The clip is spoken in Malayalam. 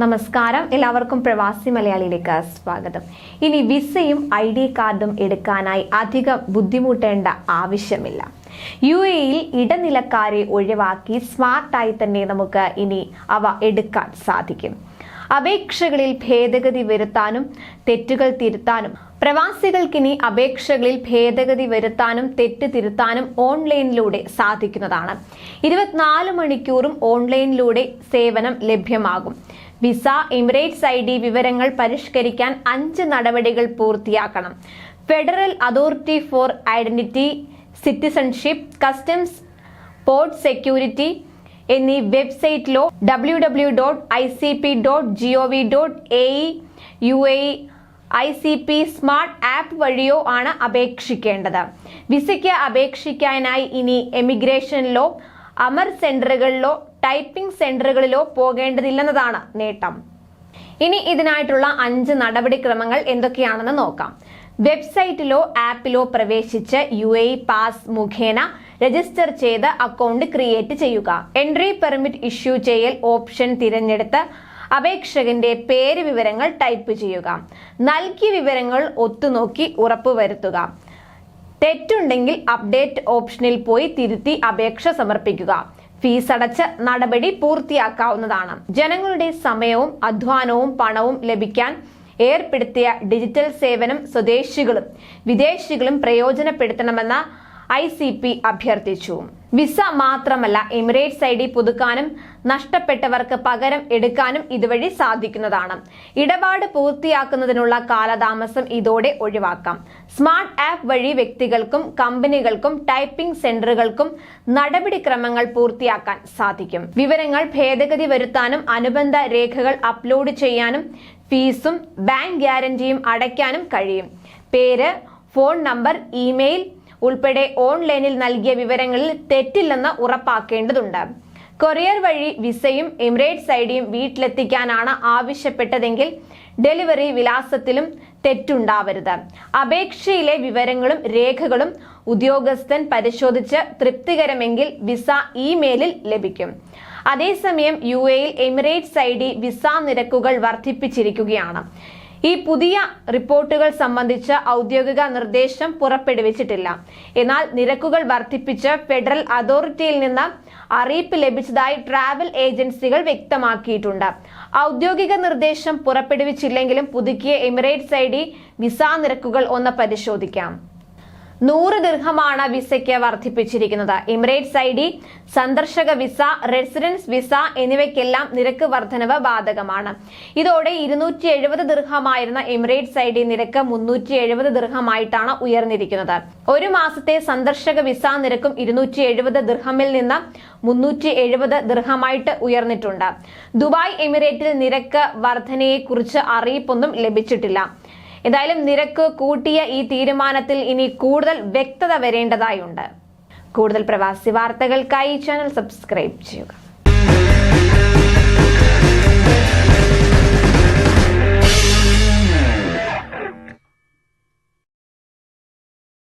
നമസ്കാരം. എല്ലാവർക്കും പ്രവാസി മലയാളിയിലേക്ക് സ്വാഗതം. ഇനി വിസയും ഐ ഡി കാർഡും എടുക്കാനായി അധികം ബുദ്ധിമുട്ടേണ്ട ആവശ്യമില്ല. യു എയിൽ ഇടനിലക്കാരെ ഒഴിവാക്കി സ്മാർട്ടായി തന്നെ നമുക്ക് ഇനി അവ എടുക്കാൻ സാധിക്കും. അപേക്ഷകളിൽ ഭേദഗതി വരുത്താനും തെറ്റുകൾ തിരുത്താനും പ്രവാസികൾക്കിനി അപേക്ഷകളിൽ ഭേദഗതി വരുത്താനും തെറ്റ് തിരുത്താനും ഓൺലൈനിലൂടെ സാധിക്കുന്നതാണ്. ഇരുപത്തിനാല് മണിക്കൂറും ഓൺലൈനിലൂടെ സേവനം ലഭ്യമാകും. വിസ എമിറേറ്റ്സ് ഐ ഡി വിവരങ്ങൾ പരിഷ്കരിക്കാൻ അഞ്ച് നടപടികൾ പൂർത്തിയാക്കണം. Federal authority for identity citizenship customs port security എന്നീ വെബ്സൈറ്റിലോ W W dot I C P dot G O V dot A U A I C P smart app വഴിയോ ആണ് അപേക്ഷിക്കേണ്ടത്. വിസയ്ക്ക് അപേക്ഷിക്കാനായി ഇനി എമിഗ്രേഷനിലോ അമർ സെന്ററുകളിലോ ടൈപ്പിംഗ് സെന്ററുകളിലോ പോകേണ്ടതില്ലെന്നതാണ് നേട്ടം. ഇനി ഇതിനായിട്ടുള്ള അഞ്ച് നടപടിക്രമങ്ങൾ എന്തൊക്കെയാണെന്ന് നോക്കാം. വെബ്സൈറ്റിലോ ആപ്പിലോ പ്രവേശിച്ച് യു എ പാസ് മുഖേന രജിസ്റ്റർ ചെയ്ത് അക്കൗണ്ട് ക്രിയേറ്റ് ചെയ്യുക. എൻട്രി പെർമിറ്റ് ഇഷ്യൂ ചെയ്യൽ ഓപ്ഷൻ തിരഞ്ഞെടുത്ത് അപേക്ഷകന്റെ പേര് വിവരങ്ങൾ ടൈപ്പ് ചെയ്യുക. നൽകിയ വിവരങ്ങൾ ഒത്തുനോക്കി ഉറപ്പുവരുത്തുക തെറ്റുണ്ടെങ്കിൽ അപ്ഡേറ്റ് ഓപ്ഷനിൽ പോയി തിരുത്തി അപേക്ഷ സമർപ്പിക്കുക. ഫീസ് അടച്ച് നടപടി പൂർത്തിയാക്കാവുന്നതാണ്. ജനങ്ങളുടെ സമയവും അധ്വാനവും പണവും ലഭിക്കാൻ ഏർപ്പെടുത്തിയ ഡിജിറ്റൽ സേവനം സ്വദേശികളും വിദേശികളും പ്രയോജനപ്പെടുത്തണമെന്ന ഐ സി പി അഭ്യർത്ഥിച്ചു. വിസ മാത്രമല്ല എമിറേറ്റ്സ് ഐ ഡി പുതുക്കാനും നഷ്ടപ്പെട്ടവർക്ക് പകരം എടുക്കാനും ഇതുവഴി സാധിക്കുന്നതാണ്. ഇടപാട് പൂർത്തിയാക്കുന്നതിനുള്ള കാലതാമസം ഇതോടെ ഒഴിവാക്കാം. സ്മാർട്ട് ആപ്പ് വഴി വ്യക്തികൾക്കും കമ്പനികൾക്കും ടൈപ്പിംഗ് സെന്ററുകൾക്കും നടപടിക്രമങ്ങൾ പൂർത്തിയാക്കാൻ സാധിക്കും. വിവരങ്ങൾ ഭേദഗതി വരുത്താനും അനുബന്ധ രേഖകൾ അപ്ലോഡ് ചെയ്യാനും ഫീസും ബാങ്ക് ഗ്യാരണ്ടിയും അടയ്ക്കാനും കഴിയും. പേര് ഫോൺ നമ്പർ ഇമെയിൽ ഉൾപ്പെടെ ഓൺലൈനിൽ നൽകിയ വിവരങ്ങളിൽ തെറ്റില്ലെന്ന് ഉറപ്പാക്കേണ്ടതുണ്ട്. കൊറിയർ വഴി വിസയും എമിറേറ്റ്സ് ഐഡിയും വീട്ടിലെത്തിക്കാനാണ് ആവശ്യപ്പെട്ടതെങ്കിൽ ഡെലിവറി വിലാസത്തിലും തെറ്റുണ്ടാവരുത്. അപേക്ഷയിലെ വിവരങ്ങളും രേഖകളും ഉദ്യോഗസ്ഥൻ പരിശോധിച്ച് തൃപ്തികരമെങ്കിൽ വിസ ഇമെയിലിൽ ലഭിക്കും. അതേസമയം യു എയിൽ എമിറേറ്റ്സ് ഐ ഡി വിസ നിരക്കുകൾ വർദ്ധിപ്പിച്ചിരിക്കുകയാണ്. ഈ പുതിയ റിപ്പോർട്ടുകൾ സംബന്ധിച്ച ഔദ്യോഗിക നിർദ്ദേശം പുറപ്പെടുവിച്ചിട്ടില്ല. എന്നാൽ നിരക്കുകൾ വർദ്ധിപ്പിച്ച് ഫെഡറൽ അതോറിറ്റിയിൽ നിന്ന് അറിയിപ്പ് ലഭിച്ചതായി ട്രാവൽ ഏജൻസികൾ വ്യക്തമാക്കിയിട്ടുണ്ട്. ഔദ്യോഗിക നിർദ്ദേശം പുറപ്പെടുവിച്ചില്ലെങ്കിലും പുതുക്കിയ എമിറേറ്റ്സ് ഐ ഡി വിസ നിരക്കുകൾ ഒന്ന് പരിശോധിക്കാം. നൂറ് ദീർഘമാണ് വിസയ്ക്ക് വർദ്ധിപ്പിച്ചിരിക്കുന്നത്. എമിറേറ്റ്സ് ഐ ഡി സന്ദർശക വിസ റെസിഡൻസ് വിസ എന്നിവയ്ക്കെല്ലാം നിരക്ക് വർധനവ് ബാധകമാണ്. ഇതോടെ ഇരുന്നൂറ്റി എഴുപത് ദീർഘമായിരുന്ന എമിറേറ്റ്സ് ഐ ഡി നിരക്ക് മുന്നൂറ്റി എഴുപത് ദീർഘമായിട്ടാണ് ഉയർന്നിരിക്കുന്നത്. ഒരു മാസത്തെ സന്ദർശക വിസ നിരക്കും ഇരുന്നൂറ്റി എഴുപത് ദീർഘമിൽ നിന്ന് മുന്നൂറ്റി എഴുപത് ദീർഘമായിട്ട് ഉയർന്നിട്ടുണ്ട്. ദുബായ് എമിറേറ്റിൽ നിരക്ക് വർധനയെക്കുറിച്ച് അറിയിപ്പൊന്നും ലഭിച്ചിട്ടില്ല. എന്തായാലും നിരക്ക് കൂട്ടിയ ഈ തീരുമാനത്തിൽ ഇനി കൂടുതൽ വ്യക്തത വരേണ്ടതായുണ്ട്. കൂടുതൽ പ്രവാസി വാർത്തകൾക്കായി ചാനൽ സബ്സ്ക്രൈബ് ചെയ്യുക.